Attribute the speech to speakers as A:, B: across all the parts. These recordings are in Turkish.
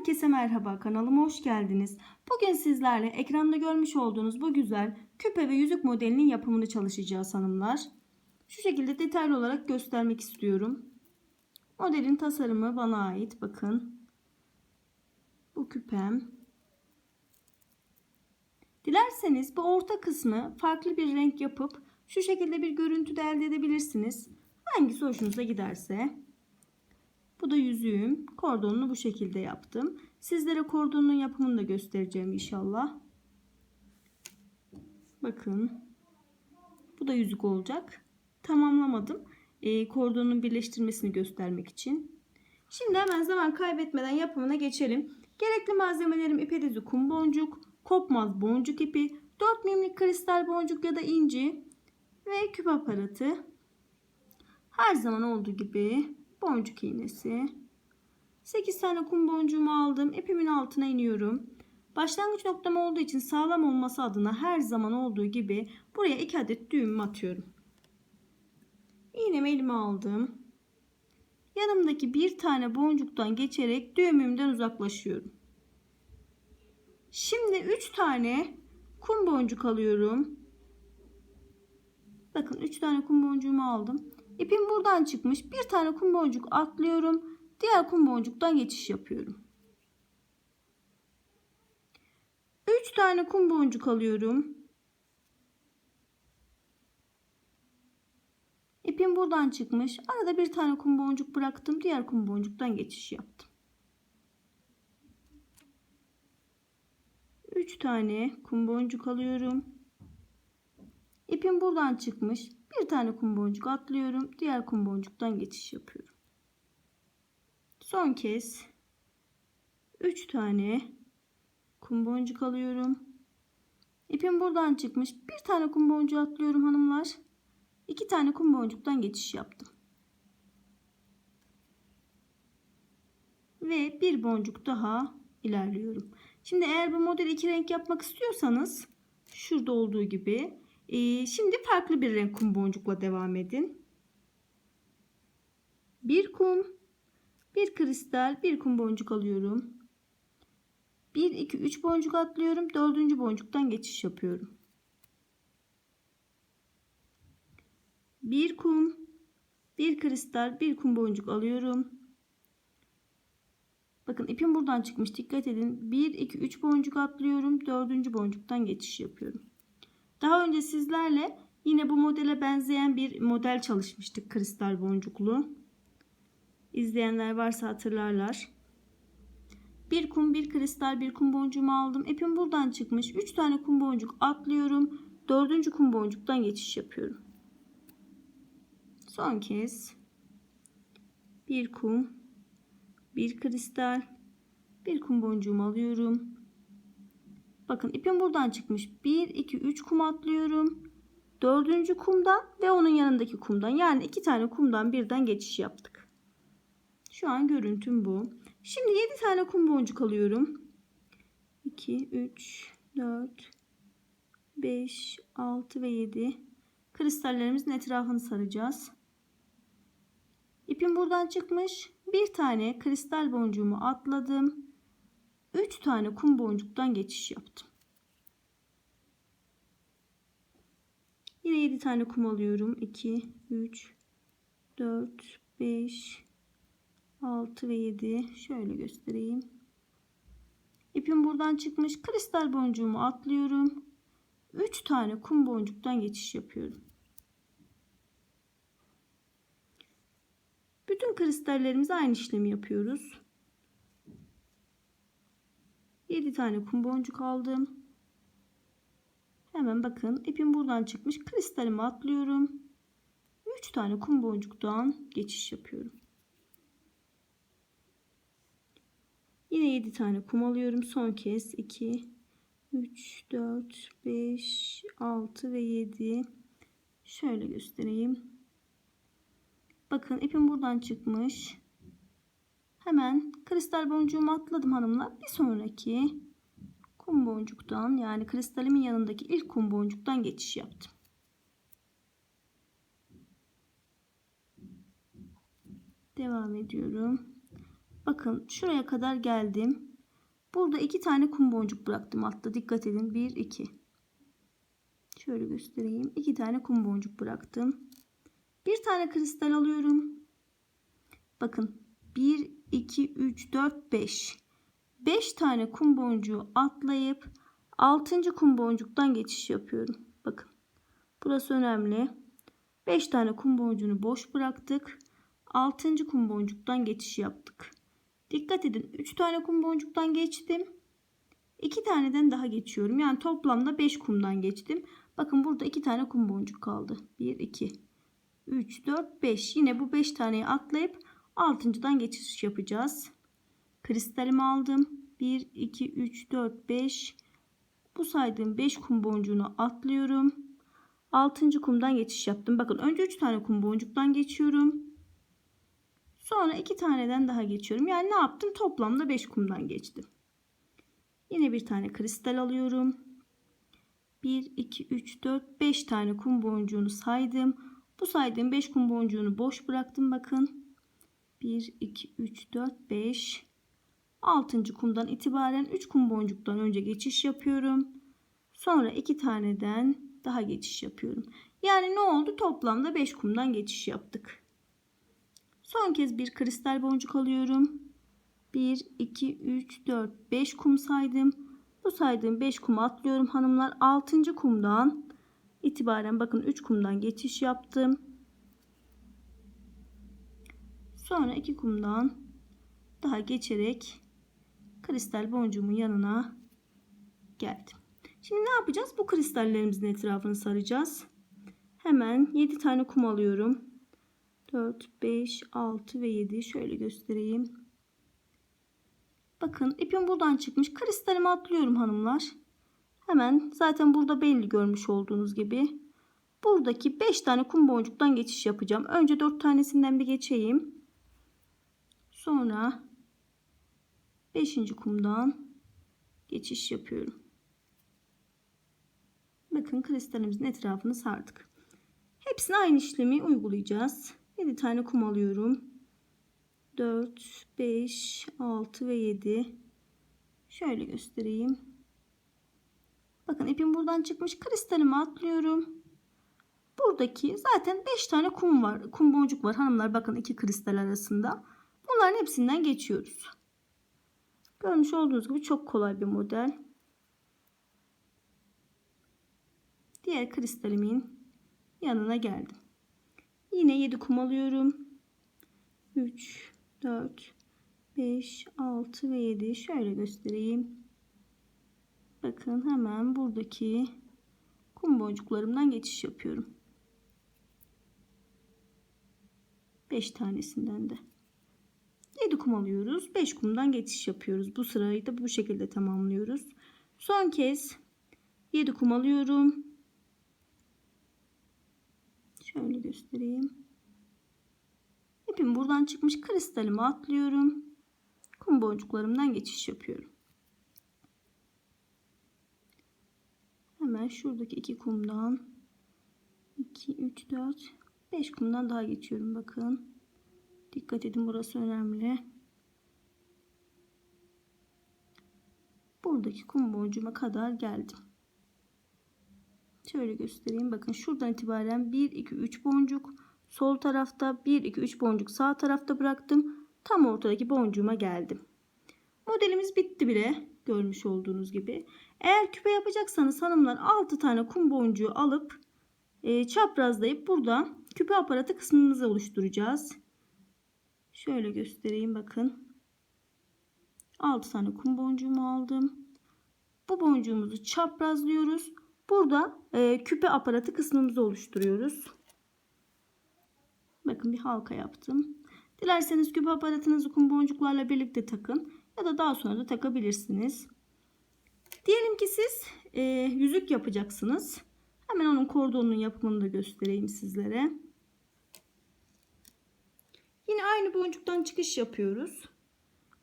A: Herkese merhaba kanalıma hoş geldiniz. Bugün sizlerle ekranda görmüş olduğunuz bu güzel küpe ve yüzük modelinin yapımını çalışacağız hanımlar. Şu şekilde detaylı olarak göstermek istiyorum. Modelin tasarımı bana ait bakın. Bu küpem. Dilerseniz bu orta kısmı farklı bir renk yapıp şu şekilde bir görüntü de elde edebilirsiniz. Hangisi hoşunuza giderse. Bu da yüzüğüm. Kordonunu bu şekilde yaptım. Sizlere kordonun yapımını da göstereceğim inşallah. Bakın. Bu da yüzük olacak. Tamamlamadım. E, kordonun birleştirmesini göstermek için. Şimdi hemen zaman kaybetmeden yapımına geçelim. Gerekli malzemelerim ip dizi kum boncuk, kopmaz boncuk ipi, 4 mimlik kristal boncuk ya da inci ve küp aparatı. Her zaman olduğu gibi boncuk iğnesi. 8 tane kum boncuğumu aldım. İpimin altına iniyorum. Başlangıç noktam olduğu için sağlam olması adına her zaman olduğu gibi buraya 2 adet düğüm atıyorum. İğnemi elime aldım. Yanımdaki bir tane boncuktan geçerek düğümümden uzaklaşıyorum. Şimdi 3 tane kum boncuk alıyorum. Bakın 3 tane kum boncuğumu aldım. İpim buradan çıkmış. Bir tane kum boncuk atlıyorum. Diğer kum boncuktan geçiş yapıyorum. 3 tane kum boncuk alıyorum. İpim buradan çıkmış. Arada bir tane kum boncuk bıraktım. Diğer kum boncuktan geçiş yaptım. 3 tane kum boncuk alıyorum. İpim buradan çıkmış. Bir tane kum boncuk atlıyorum. Diğer kum boncuktan geçiş yapıyorum. Son kez 3 tane kum boncuk alıyorum. İpim buradan çıkmış. Bir tane kum boncuğu atlıyorum hanımlar. 2 tane kum boncuktan geçiş yaptım. Ve bir boncuk daha ilerliyorum. Şimdi eğer bu model iki renk yapmak istiyorsanız şurada olduğu gibi ee, şimdi farklı bir renk kum boncukla devam edin. Bir kum, bir kristal, bir kum boncuk alıyorum. 1, 2, 3 boncuk atlıyorum. Dördüncü boncuktan geçiş yapıyorum. Bir kum, bir kristal, bir kum boncuk alıyorum. Bakın ipim buradan çıkmış. Dikkat edin. 1, 2, 3 boncuk atlıyorum. Dördüncü boncuktan geçiş yapıyorum. Daha önce sizlerle yine bu modele benzeyen bir model çalışmıştık kristal boncuklu. İzleyenler varsa hatırlarlar. Bir kum, bir kristal, bir kum boncuğumu aldım. İpim buradan çıkmış. 3 tane kum boncuk atlıyorum. Dördüncü kum boncuktan geçiş yapıyorum. Son kez bir kum, bir kristal, bir kum boncuğumu alıyorum. Bakın ipim buradan çıkmış. 1, 2, 3 kum atlıyorum. Dördüncü kumdan ve onun yanındaki kumdan. Yani iki tane kumdan birden geçiş yaptık. Şu an görüntüm bu. Şimdi 7 tane kum boncuk alıyorum. 2, 3, 4, 5, 6 ve 7. Kristallerimizin etrafını saracağız. İpim buradan çıkmış. Bir tane kristal boncuğumu atladım. 3 tane kum boncuktan geçiş yaptım. Yine 7 tane kum alıyorum. 2, 3, 4, 5, 6 ve 7. Şöyle göstereyim. İpim buradan çıkmış. Kristal boncuğumu atlıyorum. 3 tane kum boncuktan geçiş yapıyorum. Bütün kristallerimize aynı işlemi yapıyoruz. 7 tane kum boncuk aldım. Hemen bakın ipim buradan çıkmış. Kristalimi atlıyorum. 3 tane kum boncuktan geçiş yapıyorum. Yine 7 tane kum alıyorum. Son kez 2 3 4 5 6 ve 7 şöyle göstereyim. Bakın ipim buradan çıkmış. Hemen kristal boncuğumu atladım hanımlar. Bir sonraki kum boncuktan yani kristalimin yanındaki ilk kum boncuktan geçiş yaptım. Devam ediyorum. Bakın şuraya kadar geldim. Burada iki tane kum boncuk bıraktım altta. Dikkat edin. 1 2. Şöyle göstereyim. İki tane kum boncuk bıraktım. Bir tane kristal alıyorum. Bakın 1 2 3 4 5. 5 tane kum boncuğu atlayıp 6. kum boncuktan geçiş yapıyorum. Bakın. Burası önemli. 5 tane kum boncuğunu boş bıraktık. 6. kum boncuktan geçiş yaptık. Dikkat edin 3 tane kum boncuktan geçtim. 2 taneden daha geçiyorum. Yani toplamda 5 kumdan geçtim. Bakın burada 2 tane kum boncuk kaldı. 1 2 3 4 5. Yine bu 5 taneyi atlayıp 6.dan geçiş yapacağız. Kristalimi aldım. 1 2 3 4 5. Bu saydığım 5 kum boncuğunu atlıyorum. 6. kumdan geçiş yaptım. Bakın önce 3 tane kum boncuktan geçiyorum. Sonra 2 taneden daha geçiyorum. Yani ne yaptım? Toplamda 5 kumdan geçtim. Yine bir tane kristal alıyorum. 1, 2, 3, 4, 5 tane kum boncuğunu saydım. Bu saydığım 5 kum boncuğunu boş bıraktım bakın. 1, 2, 3, 4, 5. 6. kumdan itibaren 3 kum boncuktan önce geçiş yapıyorum. Sonra 2 taneden daha geçiş yapıyorum. Yani ne oldu? Toplamda 5 kumdan geçiş yaptık. Son kez bir kristal boncuk alıyorum. 1, 2, 3, 4, 5 kum saydım. Bu saydığım 5 kumu atlıyorum hanımlar. 6. kumdan itibaren bakın 3 kumdan geçiş yaptım. Sonra 2 kumdan daha geçerek kristal boncuğumun yanına geldim. Şimdi ne yapacağız? Bu kristallerimizin etrafını saracağız. Hemen 7 tane kum alıyorum. 4, 5, 6 ve 7 şöyle göstereyim. Bakın ipim buradan çıkmış. Kristalimi atlıyorum hanımlar. Hemen zaten burada belli görmüş olduğunuz gibi. Buradaki 5 tane kum boncuktan geçiş yapacağım. Önce 4 tanesinden bir geçeyim. Sonra 5. kumdan geçiş yapıyorum. Bakın kristalimizin etrafını sardık. Hepsine aynı işlemi uygulayacağız. 7 tane kum alıyorum. 4, 5, 6 ve 7. Şöyle göstereyim. Bakın ipim buradan çıkmış. Kristalimi atlıyorum. Buradaki zaten 5 tane kum var. Kum boncuk var. Hanımlar bakın iki kristal arasında. Bunların hepsinden geçiyoruz. Görmüş olduğunuz gibi çok kolay bir model. Diğer kristalimin yanına geldim. Yine 7 kum alıyorum. 3, 4, 5, 6 ve 7 şöyle göstereyim. Bakın hemen buradaki kum boncuklarımdan geçiş yapıyorum. 5 tanesinden de. 7 kum alıyoruz. 5 kumdan geçiş yapıyoruz. Bu sırayı da bu şekilde tamamlıyoruz. Son kez 7 kum alıyorum. Şöyle göstereyim. İpim buradan çıkmış kristalimi atlıyorum. Kum boncuklarımdan geçiş yapıyorum. Hemen şuradaki iki kumdan 2, 3, 4, 5 kumdan daha geçiyorum. Bakın. Dikkat edin burası önemli. Buradaki kum boncuğuma kadar geldim. Şöyle göstereyim. Bakın şuradan itibaren 1, 2, 3 boncuk. Sol tarafta 1, 2, 3 boncuk sağ tarafta bıraktım. Tam ortadaki boncuğuma geldim. Modelimiz bitti bile. Görmüş olduğunuz gibi. Eğer küpe yapacaksanız hanımlar 6 tane kum boncuğu alıp e, çaprazlayıp burada küpe aparatı kısmımızı oluşturacağız. Şöyle göstereyim bakın. 6 tane kum boncuğumu aldım. Bu boncuğumuzu çaprazlıyoruz. Burada e, küpe aparatı kısmımızı oluşturuyoruz. Bakın bir halka yaptım. Dilerseniz küpe aparatınızı kum boncuklarla birlikte takın. Ya da daha sonra da takabilirsiniz. Diyelim ki siz e, yüzük yapacaksınız. Hemen onun kordonunun yapımını da göstereyim sizlere. Yine aynı boncuktan çıkış yapıyoruz.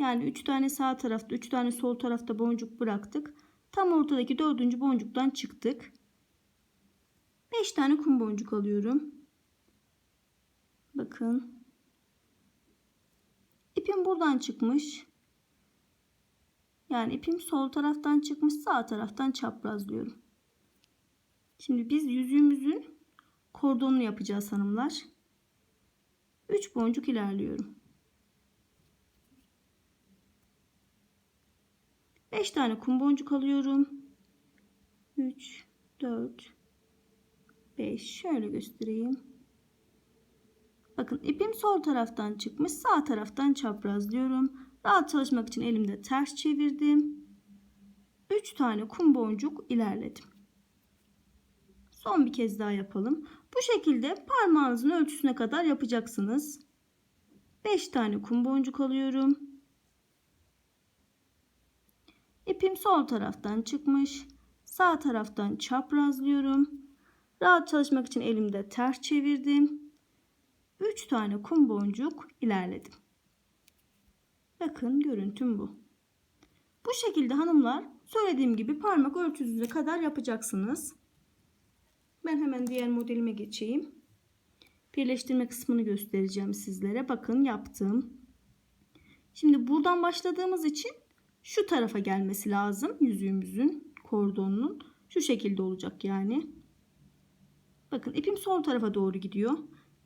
A: Yani 3 tane sağ tarafta 3 tane sol tarafta boncuk bıraktık. Tam ortadaki dördüncü boncuktan çıktık. 5 tane kum boncuk alıyorum. Bakın. İpim buradan çıkmış. Yani ipim sol taraftan çıkmış sağ taraftan çaprazlıyorum. Şimdi biz yüzüğümüzün kordonunu yapacağız hanımlar. 3 boncuk ilerliyorum. 5 tane kum boncuk alıyorum. 3 4 5 şöyle göstereyim. Bakın ipim sol taraftan çıkmış sağ taraftan çaprazlıyorum. Rahat çalışmak için elimde ters çevirdim. 3 tane kum boncuk ilerledim. Son bir kez daha yapalım. Bu şekilde parmağınızın ölçüsüne kadar yapacaksınız. 5 tane kum boncuk alıyorum. İpim sol taraftan çıkmış. Sağ taraftan çaprazlıyorum. Rahat çalışmak için elimde ters çevirdim. 3 tane kum boncuk ilerledim. Bakın görüntüm bu. Bu şekilde hanımlar söylediğim gibi parmak ölçüsüne kadar yapacaksınız. Ben hemen diğer modelime geçeyim. Birleştirme kısmını göstereceğim sizlere. Bakın yaptım. Şimdi buradan başladığımız için şu tarafa gelmesi lazım yüzüğümüzün kordonunun. Şu şekilde olacak yani. Bakın ipim sol tarafa doğru gidiyor.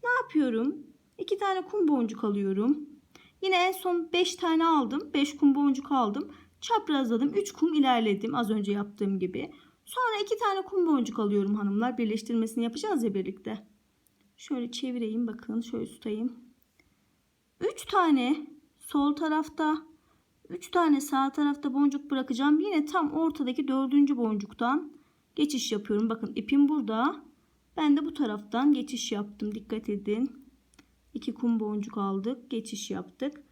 A: Ne yapıyorum? 2 tane kum boncuk alıyorum. Yine en son 5 tane aldım. 5 kum boncuk aldım. Çaprazladım. 3 kum ilerledim az önce yaptığım gibi. Sonra 2 tane kum boncuk alıyorum hanımlar. Birleştirmesini yapacağız ya birlikte. Şöyle çevireyim bakın. Şöyle tutayım. 3 tane sol tarafta 3 tane sağ tarafta boncuk bırakacağım. Yine tam ortadaki dördüncü boncuktan geçiş yapıyorum. Bakın ipim burada. Ben de bu taraftan geçiş yaptım. Dikkat edin. 2 kum boncuk aldık. Geçiş yaptık.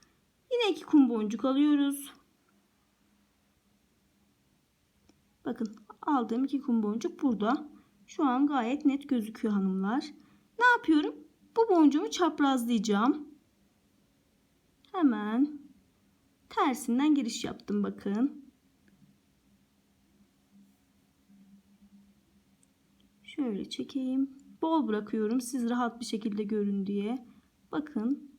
A: Yine 2 kum boncuk alıyoruz. Bakın aldığım 2 kum boncuk burada. Şu an gayet net gözüküyor hanımlar. Ne yapıyorum? Bu boncuğumu çaprazlayacağım. Hemen tersinden giriş yaptım bakın. Şöyle çekeyim. Bol bırakıyorum siz rahat bir şekilde görün diye. Bakın.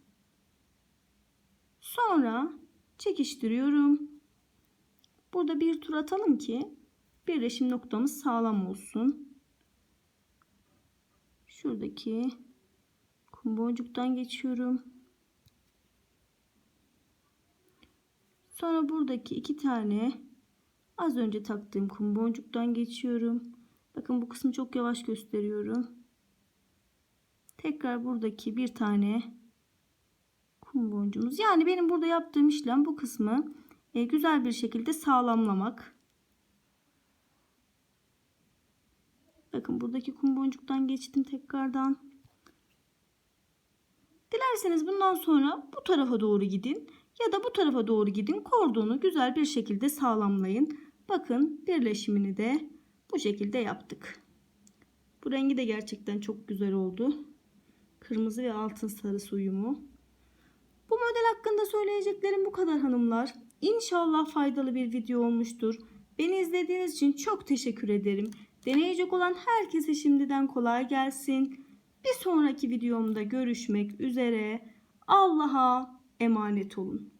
A: Sonra çekiştiriyorum. Burada bir tur atalım ki birleşim noktamız sağlam olsun. Şuradaki kum boncuktan geçiyorum. Sonra buradaki iki tane az önce taktığım kum boncuktan geçiyorum. Bakın bu kısmı çok yavaş gösteriyorum. Tekrar buradaki bir tane kum boncuğumuz. Yani benim burada yaptığım işlem bu kısmı e, güzel bir şekilde sağlamlamak. Bakın buradaki kum boncuktan geçtim tekrardan. Dilerseniz bundan sonra bu tarafa doğru gidin ya da bu tarafa doğru gidin. Kordonu güzel bir şekilde sağlamlayın. Bakın birleşimini de bu şekilde yaptık. Bu rengi de gerçekten çok güzel oldu. Kırmızı ve altın sarısı uyumu. Bu model hakkında söyleyeceklerim bu kadar hanımlar. İnşallah faydalı bir video olmuştur. Beni izlediğiniz için çok teşekkür ederim. Deneyecek olan herkese şimdiden kolay gelsin. Bir sonraki videomda görüşmek üzere. Allah'a emanet olun.